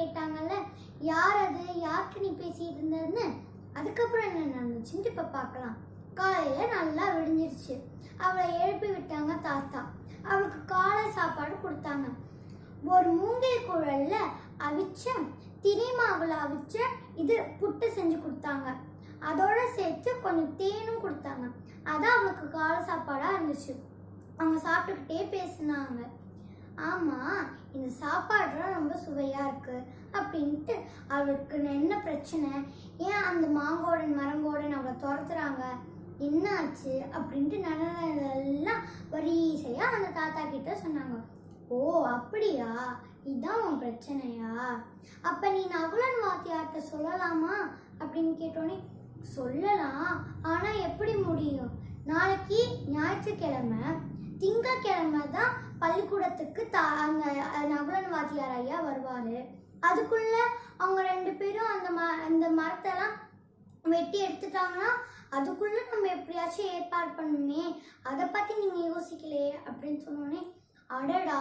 கேட்டாங்கல்ல யார் அது? யார்கிட்ட நீ பேசிட்டு இருந்ததுன்னு? அதுக்கப்புறம் என்ன நடந்துச்சுன்னு இப்போ பார்க்கலாம். காலையில் நல்லா விடிஞ்சிருச்சு. அவளை எழுப்பி விட்டாங்க தாத்தா. அவளுக்கு காலை சாப்பாடு கொடுத்தாங்க. ஒரு மூங்கில் குழல்ல அவிச்ச தினை மாவுல அவிச்ச இது புட்டு செஞ்சு கொடுத்தாங்க. அதோட சேர்த்து கொஞ்சம் தேனும் கொடுத்தாங்க. அதான் அவளுக்கு காலை சாப்பாடா இருந்துச்சு. அவங்க சாப்பிட்டுக்கிட்டே பேசினாங்க. ஆமாம் இந்த சாப்பாடுலாம் ரொம்ப சுவையாக இருக்குது அப்படின்ட்டு அவளுக்கு என்ன பிரச்சனை? ஏன் அந்த மாங்கோடன் மரங்கோடன் அவளை துரத்துறாங்க? என்னாச்சு அப்படின்ட்டு நடந்ததெல்லாம் வரிசையாக அந்த தாத்தா கிட்ட சொன்னாங்க. ஓ அப்படியா? இதுதான் உன் பிரச்சனையா? அப்போ நீ நகுலன் வாத்தியார்கிட்ட சொல்லலாமா? அப்படின்னு கேட்டோன்னே சொல்லலாம் ஆனால் எப்படி முடியும்? நாளைக்கு ஞாயிற்றுக்கிழமை திங்கக்கிழமை தான் பள்ளிக்கூடத்துக்கு தா அந்த நகுலன் வாத்தியார் ஐயா வருவார். அதுக்குள்ள அவங்க ரெண்டு பேரும் அந்த ம அந்த மரத்தெல்லாம் வெட்டி எடுத்துட்டாங்கன்னா அதுக்குள்ளே நம்ம எப்படியாச்சும் ஏற்பாடு பண்ணுமே. அதை பற்றி நீங்கள் யோசிக்கலையே அப்படின்னு சொன்னோடனே அடடா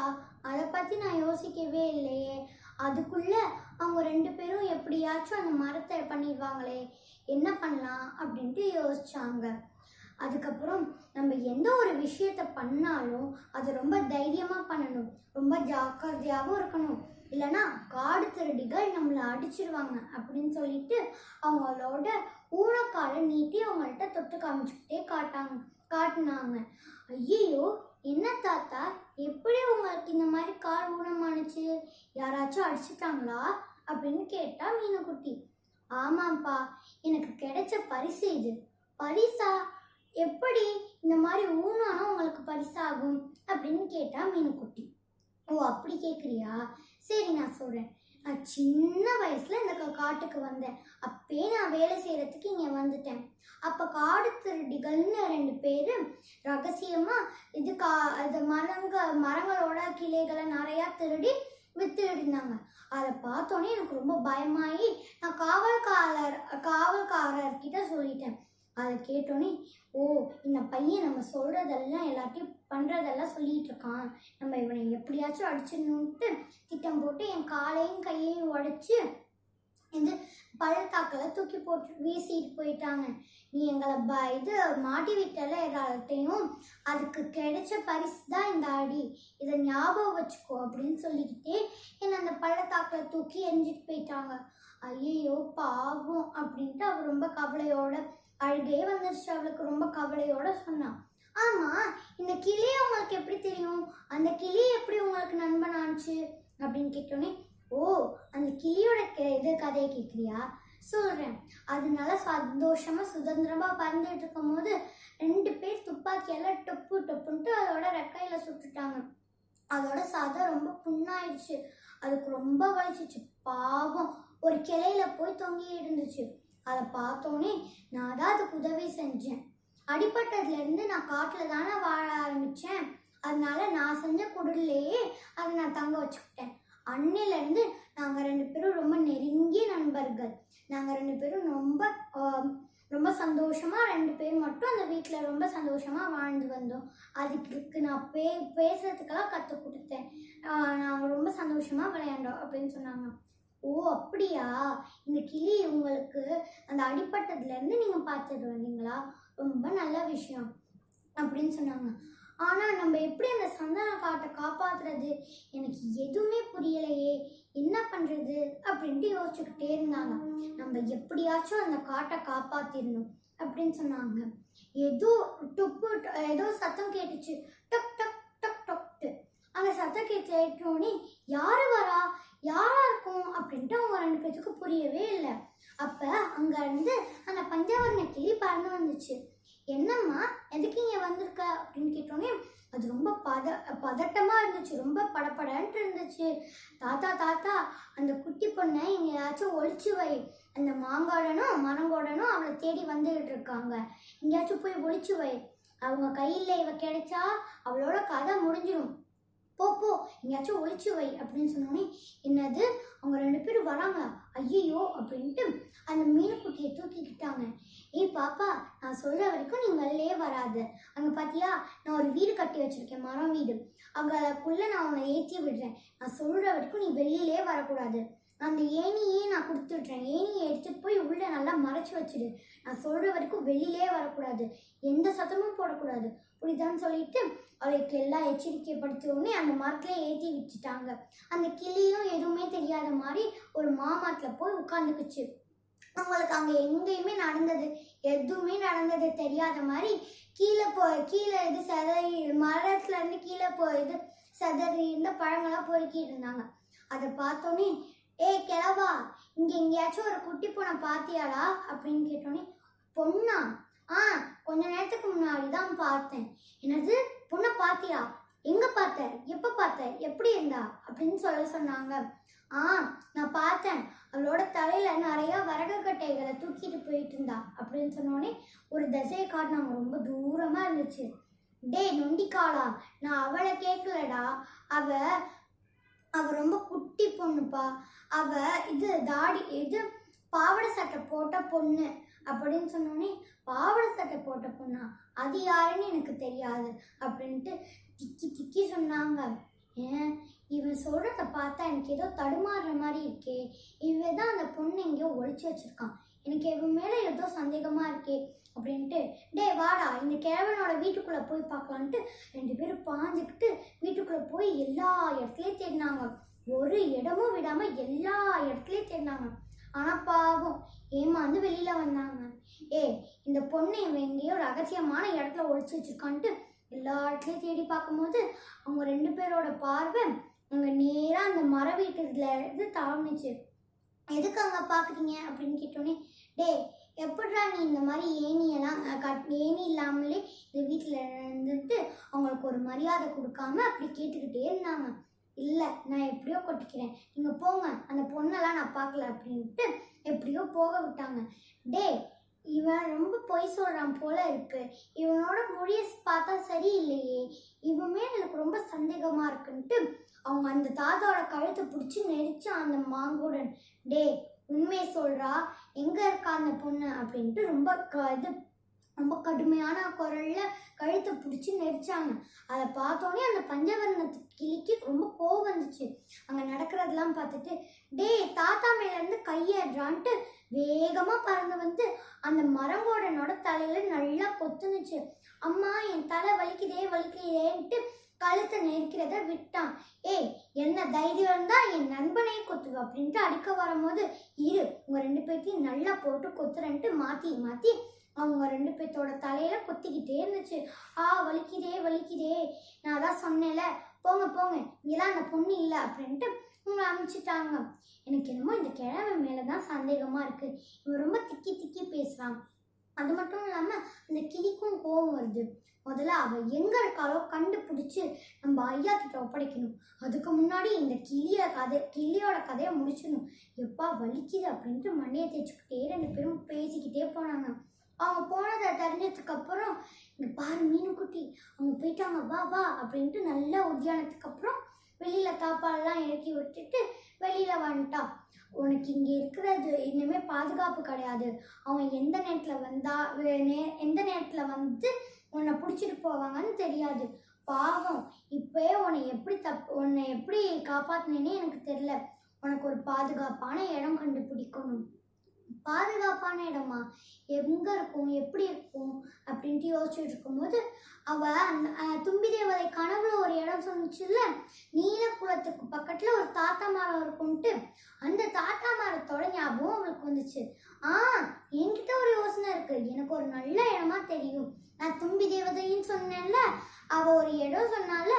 அதை பற்றி நான் யோசிக்கவே இல்லையே. அதுக்குள்ளே அவங்க ரெண்டு பேரும் எப்படியாச்சும் அந்த மரத்தை பண்ணிடுவாங்களே என்ன பண்ணலாம் அப்படின்ட்டு யோசிச்சாங்க. அதுக்கப்புறம் நம்ம எந்த ஒரு விஷயத்த பண்ணாலும் அது ரொம்ப தைரியமாக பண்ணணும். ரொம்ப ஜாக்கிரதையாகவும் இருக்கணும். இல்லைன்னா காடு திருடிகள் நம்மளை அடிச்சிருவாங்க அப்படின்னு சொல்லிட்டு அவங்களோட ஊனக்காலை நீட்டி அவங்கள்ட்ட தொட்டு காமிச்சுக்கிட்டே காட்டாங்க காட்டினாங்க. ஐயோ என்ன தாத்தா எப்படி உங்களுக்கு இந்த மாதிரி கால் ஊனமானுச்சு? யாராச்சும் அடிச்சிட்டாங்களா? அப்படின்னு கேட்டா மீனக்குட்டி. ஆமாம்ப்பா எனக்கு கிடைச்ச பரிசு இது. பரிசா? எப்படி இந்த மாதிரி ஊனானா உங்களுக்கு பரிசாகும் அப்படின்னு கேட்டா மீனுக்குட்டி. ஓ அப்படி கேட்குறியா சரி நான் சொல்கிறேன் நான் சின்ன வயசில் இந்த காட்டுக்கு வந்தேன். அப்பயே நான் வேலை செய்கிறதுக்கு இங்கே வந்துட்டேன். அப்போ காடு திருடிகள்னு ரெண்டு பேர் ரகசியமாக இது கா இது மரங்க மரங்களோட கிளைகளை நிறையா திருடி வித்துட்டு இருந்தாங்க அதை பார்த்தோன்னே எனக்கு ரொம்ப பயமாகி நான் காவல்காரர் காவல்காரர்கிட்ட சொல்லிட்டேன். அதை கேட்டோன்னே ஓ இந்த பையன் நம்ம சொல்கிறதெல்லாம் எல்லாத்தையும் பண்ணுறதெல்லாம் சொல்லிட்டு இருக்கான் நம்ம இவனை எப்படியாச்சும் அடிச்சிடணுன்ட்டு திட்டம் போட்டு என் காலையும் கையையும் உடைச்சு இந்த பள்ளத்தாக்களை தூக்கி போட்டு வீசிட்டு போயிட்டாங்க. நீ எங்களை ப இது மாட்டி விட்டல எல்லாத்தையும் அதுக்கு கிடைச்ச பரிசு தான் இந்த அடி. இதை ஞாபகம் வச்சுக்கோ அப்படின்னு சொல்லிக்கிட்டே என்னை அந்த பள்ளத்தாக்களை தூக்கி எரிஞ்சிட்டு போயிட்டாங்க. ஐயோ பாவம் அப்படின்ட்டு அவள் ரொம்ப கவலையோட அழுகையே வந்துருச்சு. அவளுக்கு ரொம்ப கவலையோட சொன்னான் ஆமா இந்த கிளி உங்களுக்கு எப்படி தெரியும்? அந்த கிளி எப்படி உங்களுக்கு நண்பன் ஆச்சு அப்படின்னு கேட்டோன்னே ஓ அந்த கிளியோட இது கதையை கேட்குறியா? சொல்கிறேன் அதனால சந்தோஷமா சுதந்திரமா பறந்துட்டு இருக்கும் போது ரெண்டு பேர் துப்பாக்கியால டொப்பு டொப்புன்ட்டு அதோட ரெக்கையில சுட்டுட்டாங்க. அதோட சதை ரொம்ப புண்ணாயிடுச்சு. அதுக்கு ரொம்ப வலிச்சிச்சு. பாவம் ஒரு கிளையில போய் தொங்கி இருந்துச்சு. அதை பார்த்தோன்னே நான் தான் அதுக்கு உதவி செஞ்சேன். அடிப்பட்டதுலேருந்து நான் காட்டுல தானே வாழ ஆரம்பிச்சேன். அதனால நான் செஞ்ச குடிலேயே அதை நான் தங்க வச்சுக்கிட்டேன். அன்னிலேருந்து நாங்கள் ரெண்டு பேரும் ரொம்ப நெருங்கிய நண்பர்கள். நாங்கள் ரெண்டு பேரும் ரொம்ப ரொம்ப சந்தோஷமாக ரெண்டு பேர் மட்டும் அந்த வீட்டில் ரொம்ப சந்தோஷமாக வாழ்ந்து வந்தோம். அதுக்கு நான் பே பேசுகிறதுக்கெல்லாம் கற்றுக் கொடுத்தேன். நாங்கள் ரொம்ப சந்தோஷமாக விளையாண்டோம் அப்படின்னு சொன்னாங்க. ஓ அப்படியா? இந்த கிளி உங்களுக்கு அந்த அடிப்பட்டதுலேருந்து நீங்கள் பார்த்துட்டு வந்தீங்களா? ரொம்ப நல்ல விஷயம் அப்படின்னு சொன்னாங்க. ஆனால் நம்ம எப்படி அந்த சந்தன காட்டை காப்பாத்துறது? எனக்கு எதுவுமே புரியலையே. என்ன பண்ணுறது அப்படின்ட்டு யோசிச்சுக்கிட்டே இருந்தாங்க. நம்ம எப்படியாச்சும் அந்த காட்டை காப்பாற்றிடணும் அப்படின்னு சொன்னாங்க. ஏதோ டொப்பு ஏதோ சத்தம் கேட்டுச்சு. டக் டக் டக் டொக்ட்டு. அந்த சத்தம் கேட்டோடனே யார் வரா? யாரா இருக்கும்? அப்படின்ட்டு அவங்க ரெண்டு பேத்துக்கு புரியவே இல்லை. அப்போ அங்கேருந்து அந்த பஞ்சவர்ண கிளி பறந்து வந்துச்சு என்னம்மா எதுக்கு இங்க வந்திருக்க கேட்டோன்னே அது ரொம்ப பத பதட்டமாக இருந்துச்சு. ரொம்ப படபடன்ட்டு இருந்துச்சு. தாத்தா தாத்தா அந்த குட்டி பொண்ணை எங்கேயாச்சும் ஒழிச்சு வை. அந்த மாங்காடனும் மரங்கோடனும் அவளை தேடி வந்துகிட்டு இருக்காங்க. எங்கேயாச்சும் போய் ஒழிச்சு வை. அவங்க கையில் இவ கிடைச்சா அவளோட கதை முடிஞ்சிடும் போ போ எங்கேயாச்சும் ஒழிச்சு வை அப்படின்னு சொன்னோன்னே என்னது? அவங்க ரெண்டு பேரும் வராங்க. ஐயோ அப்படின்ட்டு அந்த மீனுக்குட்டியை தூக்கிக்கிட்டாங்க. ஏய் பாப்பா நான் சொல்ற வரைக்கும் நீ வெளிலே வராது. அங்க பாத்தியா நான் ஒரு வீடு கட்டி வச்சிருக்கேன் மரம் வீடு. அங்கக்குள்ள நான் உன்னை ஏற்றி விடுறேன். நான் சொல்ற வரைக்கும் நீ வெளியிலே வரக்கூடாது. அந்த ஏணியே நான் கொடுத்துட்றேன் ஏணியை எடுத்துகிட்டு போய் உள்ளே நல்லா மறைச்சி வச்சிடு. நான் சொல்கிற வரைக்கும் வெளியிலே வரக்கூடாது. எந்த சத்தமும் போடக்கூடாது. புரியுதான்னு சொல்லிட்டு அவளுக்கு எல்லாம் எச்சரிக்கைப்படுத்திய உடனே அந்த மரத்துல ஏற்றி விட்டுட்டாங்க. அந்த கிளியும் எதுவுமே தெரியாத மாதிரி ஒரு மாமரத்தில் போய் உட்காந்துக்குச்சு. அவங்களுக்கு அங்கே எங்கேயுமே நடந்தது எதுவுமே நடந்தது தெரியாத மாதிரி கீழே போ கீழே இது செதறி மரத்துலேருந்து கீழே போ இது செதறி இருந்த பழங்களாக பொறுக்கிட்டு இருந்தாங்க. அதை பார்த்தோன்னே ஏய் கிழவா இங்க எங்கேயாச்சும் ஒரு குட்டி பூனை பாத்தியாடா? அப்படின்னு கேட்டோன்னே பொண்ணா? ஆ கொஞ்ச நேரத்துக்கு முன்னாடி தான் பார்த்தேன். என்னது? பொண்ணை பாத்தியா? எங்க பார்த்த? எப்ப பார்த்த? எப்படி இருந்தா? அப்படின்னு சொல்ல சொன்னாங்க. ஆ நான் பார்த்தேன். அவளோட தலையில நிறைய வரகு கட்டைகளை தூக்கிட்டு போயிட்டு இருந்தா. அப்படின்னு சொன்னோடனே ஒரு திசையை காட்டினாங்க. ரொம்ப தூரமா இருந்துச்சு. டேய் நொண்டிக்காளா? நான் அவளை கேட்கலடா அவ அவ ரொம்ப குட்டி பொண்ணுப்பா. அவ இது தாடி இது பாவாடை சட்டை போட்ட பொண்ணு அப்படின்னு சொன்னோடனே பாவடை சட்டை போட்ட பொண்ணா? அது யாருன்னு எனக்கு தெரியாது அப்படின்ட்டு திக்கி திக்கி சொன்னாங்க. ஏன்? இவன் சொல்றத பார்த்தா எனக்கு ஏதோ தடுமாறுற மாதிரி இருக்கே. இவன் தான் அந்த பொண்ணு எங்கேயோ ஒழிச்சு வச்சிருக்கான். எனக்கு இவன் மேலே ஏதோ சந்தேகமாக இருக்கே அப்படின்ட்டு டே வாடா இந்த கிழவனோட வீட்டுக்குள்ளே போய் பார்க்கலான்ட்டு ரெண்டு பேரும் பாஞ்சுக்கிட்டு வீட்டுக்குள்ளே போய் எல்லா இடத்துலையும் தேடினாங்க. ஒரு இடமும் விடாமல் எல்லா இடத்துலையும் தேடினாங்க. ஆனால் பாவம் ஏமாந்து வெளியில் வந்தாங்க. ஏ இந்த பொண்ணு இவன் எங்கேயோ ரகசியமான இடத்துல ஒழிச்சு வச்சிருக்கான்ட்டு எல்லா இடத்துலையும் தேடி பார்க்கும்போது அவங்க ரெண்டு பேரோட பார்வை அங்கே நேராக அந்த மர வீட்டுல இருந்து தாழ்ந்துச்சு எதுக்கு அங்கே பார்க்குறீங்க அப்படின்னு கேட்டோன்னே டே எப்படா நீ இந்த மாதிரி ஏணியெல்லாம் கட் ஏணி இல்லாமலே இந்த வீட்டில் இருந்துட்டு அவங்களுக்கு ஒரு மரியாதை கொடுக்காம அப்படி கேட்டுக்கிட்டே இருந்தாங்க? இல்லை நான் எப்படியோ கொட்டிக்கிறேன். நீங்கள் போங்க. அந்த பொண்ணெல்லாம் நான் பார்க்கல. அப்படின்ட்டு எப்படியோ போக விட்டாங்க. டேய் இவன் ரொம்ப பொய் சொல்கிறான் போல இருக்கு. இவனோட மொழியை பார்த்தா சரியில்லையே. இவன் மேல எனக்கு ரொம்ப சந்தேகமா இருக்குன்ட்டு அவங்க அந்த தாத்தாவோட கழுத்தை பிடிச்சி நெரிச்சா அந்த மாங்குடன் டேய் உண்மையை சொல்றா. எங்க இருக்கா அந்த பொண்ணு? அப்படின்ட்டு ரொம்ப க- இது ரொம்ப கடுமையான குரல்ல கழுத்தை பிடிச்சி நெரிச்சாங்க. அதை பார்த்தோன்னே அந்த பஞ்சவர்ணத்து கிளிக்கு ரொம்ப கோவம் வந்துச்சு. அங்கே நடக்கிறதெல்லாம் பார்த்துட்டு டேய் தாத்தா மேலேருந்து கையேறான்ட்டு வேகமாக பறந்து வந்து அந்த மரங்கோடனோட தலையில் நல்லா கொத்துனுச்சு. அம்மா என் தலை வலிக்குதே வலிக்குதேன்ட்டு கழுத்தை நெரிக்கிறத விட்டான். ஏய் என்ன தைரியம் இருந்தா என் நண்பனே கொத்துவ அப்படின்ட்டு அடிக்க வரும்போது இரு உங்கள் ரெண்டு பேர்த்தையும் நல்லா போட்டு கொத்துறன்ட்டு மாற்றி மாற்றி அவங்க ரெண்டு மிருகத்தோட தலையில கொத்திக்கிட்டே இருந்துச்சு. ஆ வலிக்குதே வலிக்குதே. நான் தான் சொன்னேன்ல போங்க போங்க. இங்கெல்லாம் அந்த பொண்ணு இல்லை அப்படின்ட்டு உங்களை அனுப்பிச்சிட்டாங்க. எனக்கு என்னமோ இந்த கிழமை மேலே தான் சந்தேகமா இருக்கு. இவன் ரொம்ப திக்கி திக்கி பேசுறான். அது மட்டும் இல்லாம அந்த கிளிக்கும் கோபம் வருது. முதல்ல அவ எங்க இருக்காளோ கண்டுபிடிச்சு நம்ம ஐயா கிட்ட ஒப்படைக்கணும். அதுக்கு முன்னாடி இந்த கிளிய கதை கிளியோட கதையை முடிச்சிடணும். எப்பா வலிக்குது அப்படின்ட்டு மண்டையை தேய்ச்சிக்கிட்டே ரெண்டு பேரும் பேசிக்கிட்டே போனாங்க. அவங்க போனதை தெரிஞ்சதுக்கு அப்புறம் இங்க பாரு மீனுக்குட்டி அவங்க போயிட்டாங்க வா வா அப்படின்ட்டு நல்லா உத்தியானத்துக்கு அப்புறம் வெளியில தாப்பாலெல்லாம் இறக்கி விட்டுட்டு வெளியில வந்துட்டான் உனக்கு இங்கே இருக்கிறது இன்னுமே பாதுகாப்பு கிடையாது. அவங்க எந்த நேரத்தில் வந்தா நே- எந்த நேரத்தில் வந்து உன்னை பிடிச்சிட்டு போவாங்கன்னு தெரியாது. பாவம் இப்போயே உன்னை எப்படி தப் உன்னை எப்படி காப்பாத்தினேனே எனக்கு தெரில உனக்கு ஒரு பாதுகாப்பான இடம் கண்டுபிடிக்கணும். பாதுகாப்பான இடமா? எங்க இருக்கும்? எப்படி இருக்கும்? அப்படின்ட்டு யோசிச்சுட்டு இருக்கும்போது அவ அந்த தும்பி தேவதை கனவுல ஒரு இடம் சொன்னுச்சுல்ல? நீலக்குளத்துக்கு பக்கத்துல ஒரு தாத்தா மரம் இருக்கும்ட்டு அந்த தாத்தா மரத்தோட ஞாபகம் அவளுக்கு வந்துச்சு. ஆ என்கிட்ட ஒரு யோசனை இருக்கு. எனக்கு ஒரு நல்ல இடமா தெரியும். நான் தும்பி தேவதைன்னு சொன்னேன்ல அவ ஒரு இடம் சொன்னால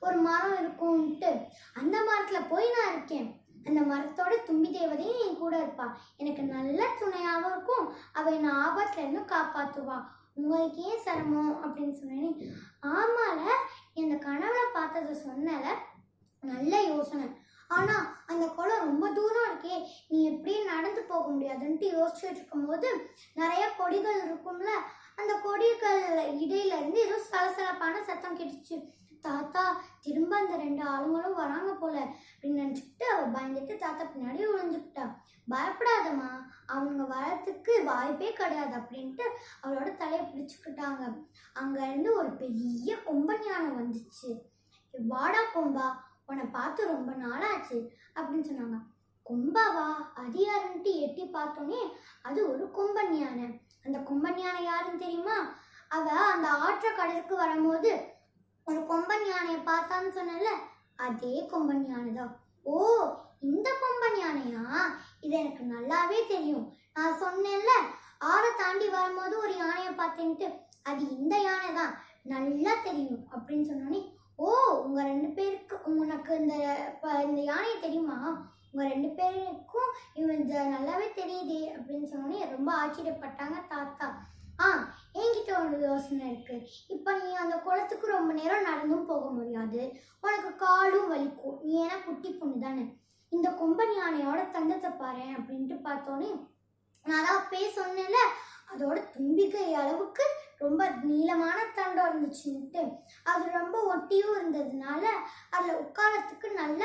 ஒரு மரம் இருக்கும்ட்டு. அந்த மரத்துல போய் நான் இருக்கேன். அந்த மரத்தோட தும்பி தேவதையும் என் கூட இருப்பா. எனக்கு நல்ல துணையாகவும் இருக்கும். அவள் என்னை ஆபத்துலேருந்து காப்பாற்றுவா உங்களுக்கு ஏன் சிரமம் அப்படின்னு சொன்னேன். ஆமால இந்த கனவுல பார்த்ததை சொன்னல. நல்ல யோசனை. ஆனால் அந்த குளம் ரொம்ப தூரம் இருக்கே. நீ எப்படியும் நடந்து போக முடியாதுன்ட்டு யோசிச்சுட்டு இருக்கும்போது நிறைய கொடிகள் இருக்கும்ல அந்த கொடிகள் இடையிலேருந்து ஏதோ சலசலப்பான சத்தம் கேட்டுச்சு. தாத்தா திரும்ப அந்த ரெண்டு ஆளுங்களும் வராங்க போல அப்படின்னு நினச்சிக்கிட்டு அவள் பயந்துட்டு தாத்தா பின்னாடி ஒழிஞ்சுக்கிட்டா பயப்படாதம்மா அவங்க வரத்துக்கு வாய்ப்பே கிடையாது அப்படின்ட்டு அவளோட தலையை பிடிச்சிக்கிட்டாங்க. அங்கேருந்து ஒரு பெரிய கொம்பன் ஞானம் வந்துச்சு. வாடா கொம்பா உன்னை பார்த்து ரொம்ப நாளாச்சு அப்படின்னு சொன்னாங்க. கொம்பாவா? அது யாருன்ட்டு எட்டி பார்த்தோன்னே அது ஒரு கொம்பன் யானை அந்த கொம்பன் யானை யாருன்னு தெரியுமா? அவ அந்த ஆற்ற கடலுக்கு வரும்போது ஒரு கொம்பன் யானையை பார்த்தான்னு சொன்னல அதே கொம்பன் யானை தான் ஓ இந்த கொம்பன் யானையா? இது எனக்கு நல்லாவே தெரியும். நான் சொன்னேன்ல ஆறை தாண்டி வரும்போது ஒரு யானையை பார்த்தேன்ட்டு அது இந்த யானை தான் நல்லா தெரியும் அப்படின்னு சொன்னோன்னே ஓ உங்கள் ரெண்டு பேருக்கு உனக்கு இந்த இந்த யானையை தெரியுமா? உங்கள் ரெண்டு பேருக்கும் இவன் இந்த நல்லாவே தெரியுது அப்படின்னு சொன்னோன்னே ரொம்ப ஆச்சரியப்பட்டாங்க தாத்தா. ஆ ஒரு யோசனை இருக்கு. இப்போ நீ அந்த குளத்துக்கு ரொம்ப நேரம் நடந்தும் போக முடியாது. உனக்கு காலும் வலிக்கும். நீ ஏன்னா குட்டி பொண்ணு தானே. இந்த கொம்பன் யானையோட தந்தத்தை பாரு அப்படின்ட்டு பார்த்தோன்னே நான் தான் அப்பயே சொன்னேன்ல அதோட தும்பிக்கை அளவுக்கு ரொம்ப நீளமான தண்டம் இருந்துச்சுன்ட்டு அது ரொம்ப ஒட்டியும் இருந்ததுனால அதில் உட்காரத்துக்கு நல்ல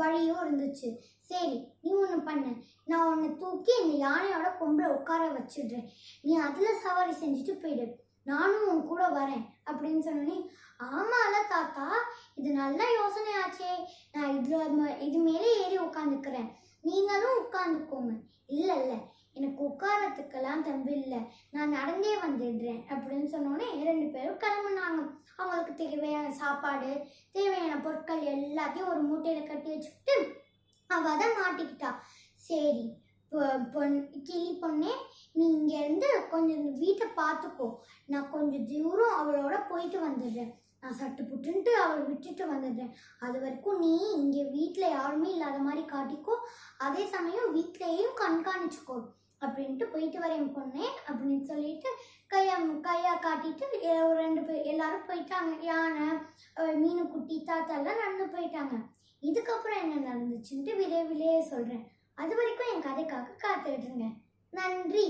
வழியும் இருந்துச்சு. சரி நீ ஒன்று பண்ணு. நான் உன்னை தூக்கி இந்த யானையோட கொம்பில் உட்கார வச்சிடுறேன். நீ அதில் சவாரி செஞ்சுட்டு போயிடு. நானும் உன் கூட வரேன் அப்படின்னு சொன்னோன்னே ஆமால தாத்தா இது நல்ல யோசனையாச்சே. நான் இதில் இது மேலே ஏறி உட்காந்துக்கிறேன் நீங்களும் உட்காந்துக்கோங்க இல்லை இல்லை எனக்கு உட்காரத்துக்கெல்லாம் தம்பி இல்லை. நான் நடந்தே வந்துடுறேன் அப்படின்னு சொன்னோன்னே ரெண்டு பேரும் கிளம்புனாங்க. அவங்களுக்கு தேவையான சாப்பாடு தேவையான பொருட்கள் எல்லாத்தையும் ஒரு மூட்டையில் கட்டி வச்சுக்கிட்டு அவள் அதை மாட்டிக்கிட்டா. சரி பொ- பொன் கிளி பொண்ணே நீ இங்கேருந்து கொஞ்சம் வீட்டை பார்த்துக்கோ. நான் கொஞ்சம் தூரம் அவளோட போயிட்டு வந்துடுறேன். நான் சட்டு புட்டுன்ட்டு அவளை விட்டுட்டு வந்துடுறேன். அது வரைக்கும் நீ இங்கே வீட்டில் யாருமே இல்லாத மாதிரி காட்டிக்கோ. அதே சமயம் வீட்லேயும் கண்காணிச்சுக்கோ. அப்படின்ட்டு போயிட்டு வரேன் பொண்ணே அப்படின்னு சொல்லிட்டு கையா கையா காட்டிட்டு ஒரு ரெண்டு பேர் எல்லாரும் போயிட்டாங்க. யானை மீன் குட்டி தாத்தா எல்லாம் நடந்து போயிட்டாங்க. இதுக்கப்புறம் என்ன நடந்துச்சுன்ட்டு விரைவிலேயே சொல்கிறேன் அது வரைக்கும் என் கதைக்காக காத்துக்கிட்டு இருங்க. நன்றி.